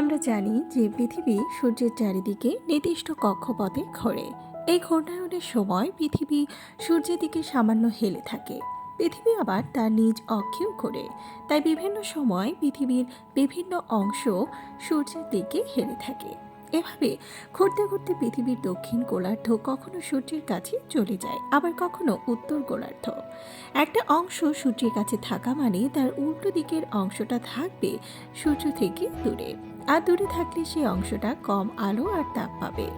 আমরা জানি যে পৃথিবী সূর্যের চারিদিকে নির্দিষ্ট কক্ষপথে ঘোরে। এই ঘূর্ণায়নের সময় পৃথিবী সূর্যের দিকে সামান্য হেলে থাকে। পৃথিবী আবার তার নিজ অক্ষেও ঘোরে। তাই বিভিন্ন সময় পৃথিবীর বিভিন্ন অংশ সূর্যের দিকে হেলে থাকে। এভাবে ঘুরতে ঘুরতে পৃথিবীর দক্ষিণ গোলার্ধ কখনো সূর্যের কাছে চলে যায়, আবার কখনো উত্তর গোলার্ধ। একটা অংশ সূর্যের কাছে থাকা মানে তার উল্টো দিকের অংশটা থাকবে সূর্য থেকে দূরে। আর দূরে থাকলে সেই অংশটা কম আলো আর তাপ পাবে।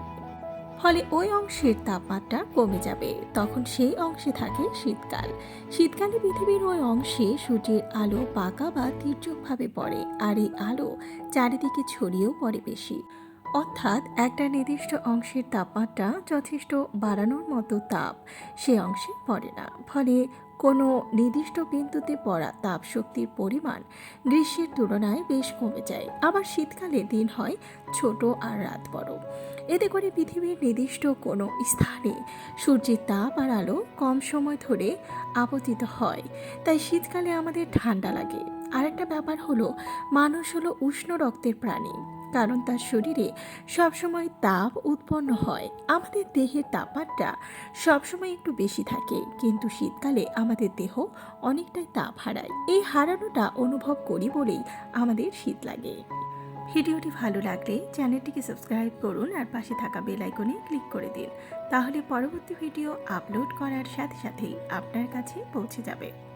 ফলে ওই অংশের তাপমাত্রা কমে যাবে। তখন সেই অংশে থাকে শীতকাল। শীতকালে পৃথিবীর ওই অংশে সূর্যের আলো পাকা বা তীর্যকভাবে পড়ে, আর এই আলো চারিদিকে ছড়িয়েও পড়ে বেশি। অর্থাৎ একটা নির্দিষ্ট অংশের তাপমাত্রা যথেষ্ট বাড়ানোর মতো তাপ সে অংশে পড়ে না। ফলে কোনো নির্দিষ্ট বিন্দুতে পড়া তাপ শক্তির পরিমাণ গ্রীষ্মের তুলনায় বেশ কমে যায়। আবার শীতকালে দিন হয় ছোট আর রাত বড়। এতে করে পৃথিবীর নির্দিষ্ট কোনো স্থানে সূর্যের তাপ আর আলো কম সময় ধরে আপতিত হয়। তাই শীতকালে আমাদের ঠান্ডা লাগে। আরেকটা ব্যাপার হলো, মানুষ হলো উষ্ণ রক্তের প্রাণী। কারণ তার শরীরে সবসময় তাপ উৎপন্ন হয়। আমাদের দেহের তাপমাত্রা সবসময় একটু বেশি থাকে, কিন্তু শীতকালে আমাদের দেহ অনেকটাই তাপ হারায়। এই হারানোটা অনুভব করি বলেই আমাদের শীত লাগে। ভিডিওটি ভালো লাগলে চ্যানেলটিকে সাবস্ক্রাইব করুন আর পাশে থাকা বেল আইকনে ক্লিক করে দিন। তাহলে পরবর্তী ভিডিও আপলোড করার সাথে সাথেই আপনার কাছে পৌঁছে যাবে।